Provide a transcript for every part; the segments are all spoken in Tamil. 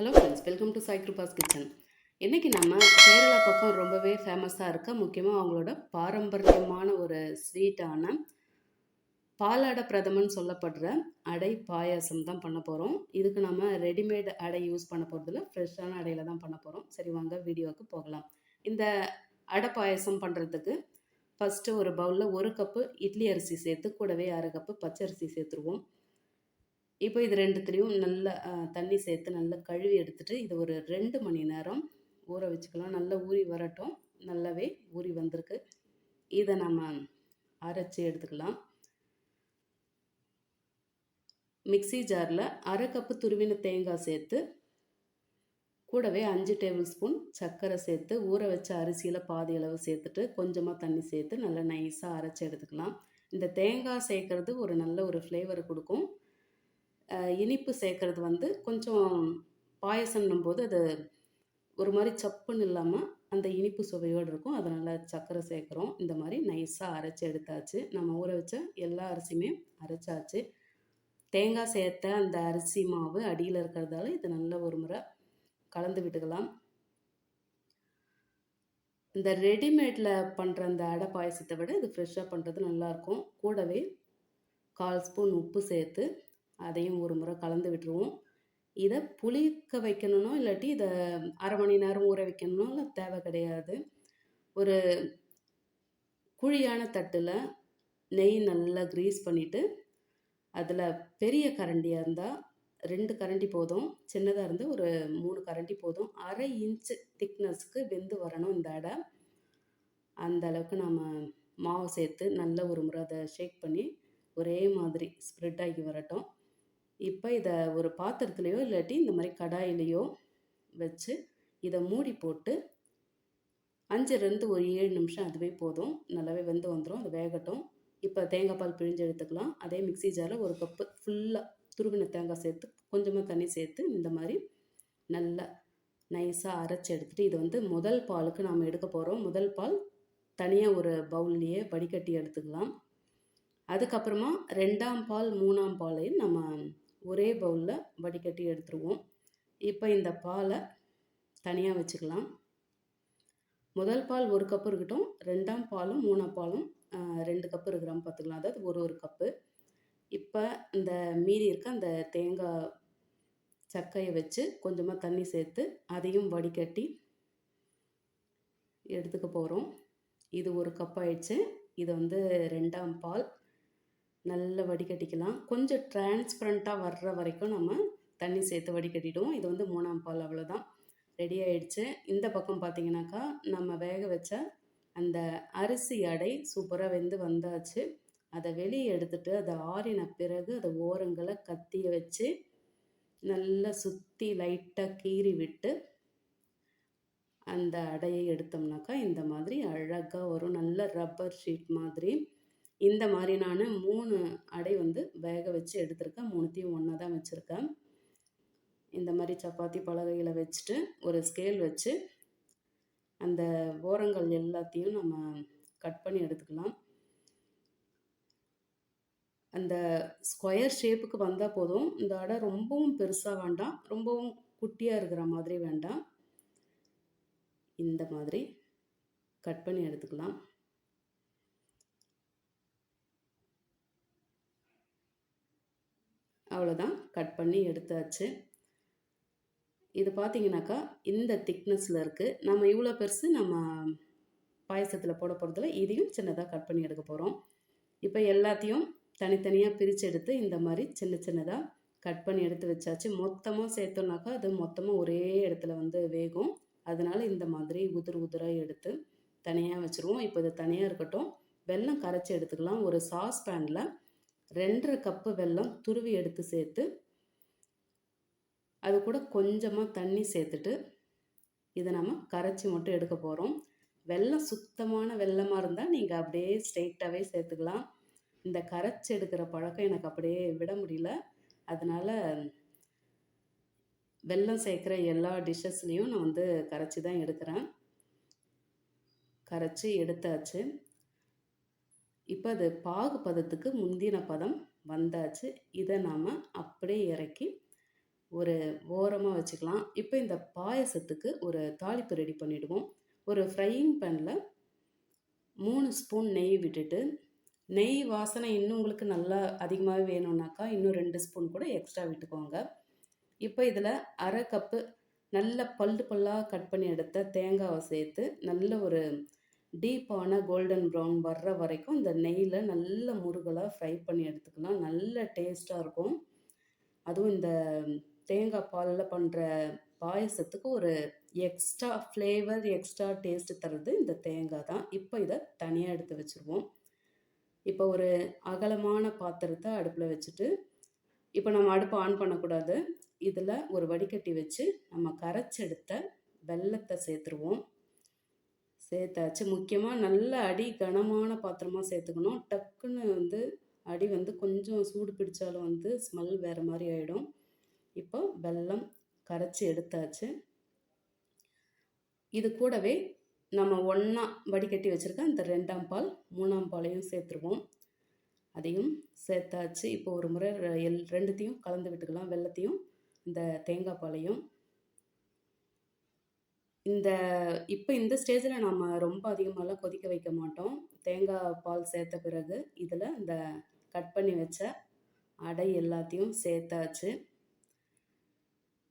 Hello friends welcome to Sai Kripa's kitchen இன்றைக்கி நம்ம கேரளா பக்கம் ரொம்பவே ஃபேமஸாக இருக்க முக்கியமாக அவங்களோட பாரம்பரியமான ஒரு ஸ்வீட்டான பாலாட பிரதமன் சொல்லப்படுற அடை பாயாசம் தான் பண்ண போகிறோம் இதுக்கு நம்ம ரெடிமேட் அடை யூஸ் பண்ண போகிறதுல ஃப்ரெஷ்ஷான அடையில் தான் பண்ண போகிறோம் சரி வாங்க வீடியோவுக்கு போகலாம். இந்த அடை பாயாசம் பண்ணுறதுக்கு ஃபஸ்ட்டு ஒரு பவுலில் ஒரு கப்பு இட்லி அரிசி சேர்த்து கூடவே அரை கப்பு பச்சரிசி சேர்த்துருவோம். இப்போ இது ரெண்டுத்துலேயும் நல்லா தண்ணி சேர்த்து நல்லா கழுவி எடுத்துட்டு இது ஒரு ரெண்டு மணி நேரம் ஊற வச்சுக்கலாம். நல்லா ஊறி வரட்டும். நல்லாவே ஊறி வந்திருக்கு. இதை நம்ம அரைச்சி எடுத்துக்கலாம். மிக்ஸி ஜாரில் அரை கப்பு துருவின தேங்காய் சேர்த்து கூடவே அஞ்சு டேபிள் ஸ்பூன் சர்க்கரை சேர்த்து ஊற வச்ச அரிசியில் பாதி அளவு சேர்த்துட்டு கொஞ்சமாக தண்ணி சேர்த்து நல்லா நைஸாக அரைச்சி எடுத்துக்கலாம். இந்த தேங்காய் சேர்க்கறது ஒரு நல்ல ஒரு ஃப்ளேவர் கொடுக்கும். இனிப்பு சேர்க்கறது வந்து கொஞ்சம் பாயசம்னும் போது அது ஒரு மாதிரி சப்புன்னு இல்லாமல் அந்த இனிப்பு சுவையோடு இருக்கும். அதனால் சர்க்கரை சேர்க்குறோம். இந்த மாதிரி நைஸாக அரைச்சி எடுத்தாச்சு. நம்ம ஊற வச்ச எல்லா அரிசியுமே அரைச்சாச்சு. தேங்காய் சேர்த்த அந்த அரிசி மாவு அடியில் இருக்கிறதால இது நல்ல ஒரு முறை கலந்து விட்டுக்கலாம். இந்த ரெடிமேடில் பண்ணுற அந்த அடை பாயசத்தை விட இது ஃப்ரெஷ்ஷாக பண்ணுறது நல்லாயிருக்கும் கூடவே கால் ஸ்பூன் உப்பு சேர்த்து அதையும் ஒரு முறை கலந்து விட்டுருவோம். இதை புளிக்க வைக்கணும்னோ இல்லாட்டி இதை அரை மணி நேரம் ஊற வைக்கணும்னோ இல்லை தேவை கிடையாது. ஒரு குழியான தட்டில் நெய் நல்லா க்ரீஸ் பண்ணிவிட்டு அதில் பெரிய கரண்டியாக இருந்தால் ரெண்டு கரண்டி போதும். சின்னதாக இருந்து ஒரு மூணு கரண்டி போதும். அரை இன்ச்சு திக்னஸ்க்கு வெந்து வரணும் இந்த அடை. அந்த அளவுக்கு நம்ம மாவு சேர்த்து நல்ல ஒரு முறை அதை ஷேக் பண்ணி ஒரே மாதிரி ஸ்ப்ரெட் ஆகி வரட்டும். இப்போ இதை ஒரு பாத்திரத்துலேயோ இல்லாட்டி இந்த மாதிரி கடாயிலையோ வச்சு இதை மூடி போட்டு அஞ்சுலேருந்து ஒரு ஏழு நிமிஷம் அதுவே போதும். நல்லாவே வெந்து வந்துடும் அது வேகட்டும். இப்போ தேங்காய் பால் பிழிஞ்சு எடுத்துக்கலாம். அதே மிக்ஸி ஜாரில் ஒரு கப்பு ஃபுல்லாக துருவின தேங்காய் சேர்த்து கொஞ்சமாக தண்ணி சேர்த்து இந்த மாதிரி நல்லா நைஸாக அரைச்சி எடுத்துகிட்டு இது வந்து முதல் பாலுக்கு நாம் எடுக்க போகிறோம் முதல் பால் தனியாக ஒரு பவுல்லையே வடிகட்டி எடுத்துக்கலாம். அதுக்கப்புறமா ரெண்டாம் பால் மூணாம் பாலையும் நம்ம ஒரே பவுலில் வடிகட்டி எடுத்துருவோம். இப்போ இந்த பாலை தனியாக வச்சுக்கலாம். முதல் பால் ஒரு கப்பு இருக்கட்டும் ரெண்டாம் பாலும் மூணாம் பாலும் ரெண்டு கப்பு இருக்கிறாம பார்த்துக்கலாம். அதாவது ஒரு ஒரு கப்பு இப்போ இந்த மீதி இருக்க அந்த தேங்காய் சக்கையை வச்சு கொஞ்சமாக தண்ணி சேர்த்து அதையும் வடிகட்டி எடுத்துக்க போகிறோம் இது ஒரு கப் ஆயிடுச்சு. இது வந்து ரெண்டாம் பால். நல்லா வடிகட்டிக்கலாம். கொஞ்சம் டிரான்ஸ்பரண்ட்டாக வர்ற வரைக்கும் நம்ம தண்ணி சேர்த்து வடிகட்டிடுவோம். இது வந்து மூணாம் பால் அவ்வளோதான் ரெடி ஆயிடுச்சு. இந்த பக்கம் பார்த்தீங்கன்னாக்கா நம்ம வேக வச்ச அந்த அரிசி அடை சூப்பராக வெந்து வந்தாச்சு. அதை வெளியே எடுத்துட்டு அதை ஆறின பிறகு அதை ஓரங்களை கத்தியை வச்சு நல்லா சுற்றி லைட்டாக கீறி விட்டு அந்த அடையை எடுத்தோம்னாக்கா இந்த மாதிரி அழகாக வரும் நல்ல ரப்பர் ஷீட் மாதிரி இந்த மாதிரி நான் மூணு அடை வந்து வேக வச்சு எடுத்திருக்கேன். மூணுத்தையும் ஒன்றா தான் வச்சுருக்கேன். இந்த மாதிரி சப்பாத்தி பலகையில் வச்சுட்டு ஒரு ஸ்கேல் வச்சு அந்த ஓரங்கள் எல்லாத்தையும் நம்ம கட் பண்ணி எடுத்துக்கலாம். அந்த ஸ்கொயர் ஷேப்புக்கு வந்தால் போதும். இந்த அடை ரொம்பவும் பெருசாக வேண்டாம். ரொம்பவும் குட்டியாக இருக்கிற மாதிரி வேண்டாம். இந்த மாதிரி கட் பண்ணி எடுத்துக்கலாம். அவ்வளோதான். கட் பண்ணி எடுத்தாச்சு. இது பார்த்தீங்கன்னாக்கா இந்த திக்னஸில் இருக்குது நம்ம இவ்வளோ பெருசு நம்ம பாயசத்தில் போட போகிறதுல இதையும் சின்னதாக கட் பண்ணி எடுக்க போகிறோம் இப்போ எல்லாத்தையும் தனித்தனியாக பிரித்து எடுத்து இந்த மாதிரி சின்ன சின்னதாக கட் பண்ணி எடுத்து வச்சாச்சு. மொத்தமாக சேர்த்தோம்னாக்கா அது மொத்தமாக ஒரே இடத்துல வந்து வேகும். அதனால இந்த மாதிரி உதிர் உதிராக எடுத்து தனியாக வச்சுருவோம். இப்போ இது தனியாக இருக்கட்டும். வெல்லம் கரைச்சி எடுத்துக்கலாம். ஒரு சாஸ் பேனில் ரெண்டரை கப்பு வெல்லம் துருவி எடுத்து சேர்த்து அது கூட கொஞ்சமாக தண்ணி சேர்த்துட்டு இதை நம்ம கரைச்சி மட்டும் எடுக்க போகிறோம் வெல்லம் சுத்தமான வெல்லமாக இருந்தால் நீங்கள் அப்படியே ஸ்ட்ரெயிட்டாகவே சேர்த்துக்கலாம். இந்த கரைச்சி எடுக்கிற பழக்கம் எனக்கு அப்படியே விட முடியல. அதனால் வெல்லம் சேர்க்குற எல்லா டிஷ்ஷஸ்லேயும் நான் வந்து கரைச்சி தான் எடுக்கிறேன். கரைச்சி எடுத்தாச்சு. இப்போ அது பாகு பதத்துக்கு முந்தின பதம் வந்தாச்சு இதை நாம் அப்படியே இறக்கி ஒரு ஓரமாக வச்சுக்கலாம். இப்போ இந்த பாயாசத்துக்கு ஒரு தாளிப்பு ரெடி பண்ணிவிடுவோம் ஒரு ஃப்ரையிங் பேனில் மூணு ஸ்பூன் நெய் விட்டுட்டு, நெய் வாசனை இன்னும் உங்களுக்கு நல்லா அதிகமாகவே வேணும்னாக்கா, இன்னும் ரெண்டு ஸ்பூன் கூட எக்ஸ்ட்ரா விட்டுக்கோங்க. இப்போ இதில் அரை கப்பு நல்ல பல்லு பல்லாக கட் பண்ணி எடுத்த தேங்காவை சேர்த்து, நல்ல ஒரு டீப்பான கோல்டன் ப்ரௌன் வர்ற வரைக்கும் இந்த நெய்யில் நல்ல முருகலாக ஃப்ரை பண்ணி எடுத்துக்கலாம். நல்ல டேஸ்ட்டாக இருக்கும். அதுவும் இந்த தேங்காய் பாலில் பண்ணுற பாயசத்துக்கு ஒரு எக்ஸ்ட்ரா ஃப்ளேவர், எக்ஸ்ட்ரா டேஸ்ட் தர்றது இந்த தேங்காய் தான். இப்போ இதை தனியாக எடுத்து வச்சுருவோம். இப்போ ஒரு அகலமான பாத்திரத்தை அடுப்பில் வச்சுட்டு, இப்போ நம்ம அடுப்பை ஆன் பண்ணக்கூடாது. இதில் ஒரு வடிகட்டி வச்சு, நம்ம கரைச்செடுத்த வெள்ளத்தை சேர்த்துருவோம். சேர்த்தாச்சு. முக்கியமாக நல்ல அடி கனமான பாத்திரமாக சேர்த்துக்கணும். டக்குன்னு வந்து அடி வந்து கொஞ்சம் சூடு பிடிச்சாலும் வந்து ஸ்மெல் வேறு மாதிரி ஆகிடும் இப்போ வெல்லம் கரைச்சி எடுத்தாச்சு. இது கூடவே நம்ம ஒன்றா வடிகட்டி வச்சிருக்க அந்த ரெண்டாம் பால், மூணாம் பாலையும் சேர்த்துருவோம். அதையும் சேர்த்தாச்சு. இப்போ ஒரு முறை எல் ரெண்டுத்தையும் கலந்து விட்டுக்கலாம். வெள்ளத்தையும் இந்த தேங்காய் பாலையும். இந்த இப்போ இந்த ஸ்டேஜில் நம்ம ரொம்ப அதிகமாகலாம் கொதிக்க வைக்க மாட்டோம். தேங்காய் பால் சேர்த்த பிறகு, இதில் இந்த கட் பண்ணி வச்ச அடை எல்லாத்தையும் சேர்த்தாச்சு.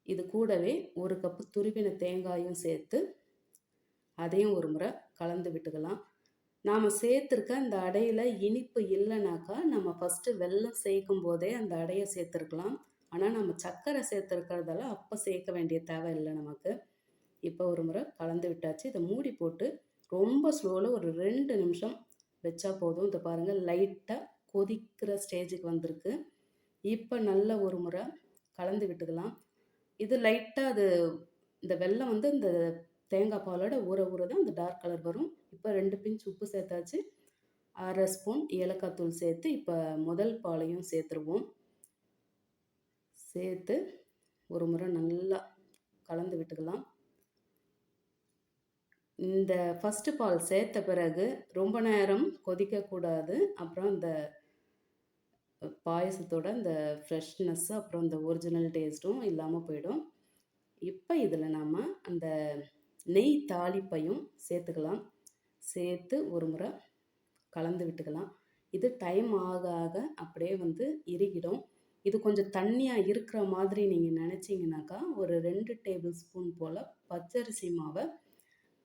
இது கூடவே ஒரு கப்பு துருவின தேங்காயும் சேர்த்து, அதையும் ஒரு முறை கலந்து விட்டுக்கலாம். நாம் சேர்த்துருக்க அந்த அடையில் இனிப்பு இல்லைனாக்கா நம்ம ஃபர்ஸ்ட்டு வெல்லம் சேர்க்கும்போதே அந்த அடையை சேர்த்துருக்கலாம். ஆனால் நம்ம சர்க்கரை சேர்த்திருக்கிறதால அப்போ சேர்க்க வேண்டிய தேவை இல்லை நமக்கு. இப்போ ஒரு முறை கலந்து விட்டாச்சு. இதை மூடி போட்டு ரொம்ப ஸ்லோவில் ஒரு ரெண்டு நிமிஷம் வச்சா போதும். இதை பாருங்கள் லைட்டாக கொதிக்கிற ஸ்டேஜுக்கு வந்திருக்கு. இப்போ நல்ல ஒரு முறை கலந்து விட்டுக்கலாம். இது லைட்டாக அது இந்த வெல்லம் வந்து இந்த தேங்காய் பாலோட ஊற ஊற தான் இந்த டார்க் கலர் வரும். இப்போ ரெண்டு பிஞ்ச் உப்பு சேர்த்தாச்சு. அரை ஸ்பூன் ஏலக்காய் தூள் சேர்த்து, இப்போ முதல் பாலையும் சேர்த்துருவோம். சேர்த்து ஒரு முறை நல்லா கலந்து விட்டுக்கலாம். இந்த ஃபஸ்ட்டு பால் சேர்த்த பிறகு ரொம்ப நேரம் கொதிக்கக்கூடாது. அப்புறம் இந்த பாயாசத்தோட அந்த ஃப்ரெஷ்னஸ் அப்புறம் இந்த ஒரிஜினல் டேஸ்ட்டும் இல்லாமல் போயிடும். இப்போ இதில் நாம் அந்த நெய் தாளிப்பையும் சேர்த்துக்கலாம். சேர்த்து ஒரு முறை கலந்து விட்டுக்கலாம். இது டைம் ஆக ஆக அப்படியே வந்து இறுகிடும். இது கொஞ்சம் தண்ணியாக இருக்கிற மாதிரி நீங்கள் நினச்சிங்கனாக்கா ஒரு ரெண்டு டேபிள் ஸ்பூன் போல் பச்சரிசி மாவை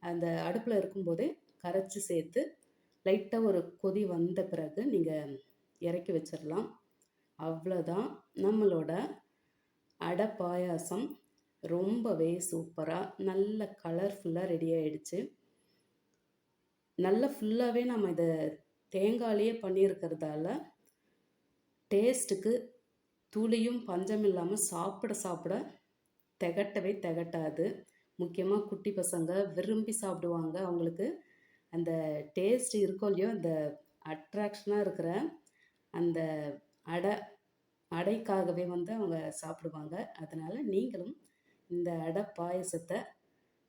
அந்த அடுப்பில் இருக்கும்போதே கரைச்சி சேர்த்து, லைட்டாக ஒரு கொதி வந்த பிறகு நீங்கள் இறக்கி வச்சிடலாம் அவ்வளோதான். நம்மளோட அடை பாயாசம் ரொம்பவே சூப்பராக நல்ல கலர்ஃபுல்லாக ரெடி ஆயிடுச்சு. நல்ல ஃபுல்லாகவே நம்ம இதை தேங்காயிலேயே பண்ணியிருக்கிறதால, டேஸ்ட்டுக்கு துளியும் பஞ்சம் இல்லாமல் சாப்பிட சாப்பிட திகட்டவே திகட்டாது முக்கியமாக குட்டி பசங்க விரும்பி சாப்பிடுவாங்க. அவங்களுக்கு அந்த டேஸ்ட் இருக்கோ இல்லையோ, அந்த அட்ராக்ஷனாக இருக்கிற அந்த அடை அடைக்காகவே வந்து அவங்க சாப்பிடுவாங்க. அதனால் நீங்களும் இந்த அடை பாயசத்தை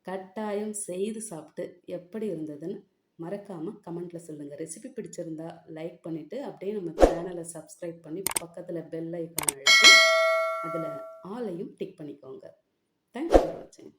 கட்டாயம் செய்து சாப்பிட்டு எப்படி இருந்ததுன்னு மறக்காமல் கமெண்ட்டில் சொல்லுங்கள் ரெசிபி பிடிச்சிருந்தா லைக் பண்ணிவிட்டு அப்படியே நம்ம சேனலை சப்ஸ்கிரைப் பண்ணி பக்கத்தில் பெல் ஐக்கான் அழுத்தி, அதில் ஆலையும் டிக் பண்ணிக்கோங்க. தேங்க்ஸ் ஃபார் வாட்சிங்.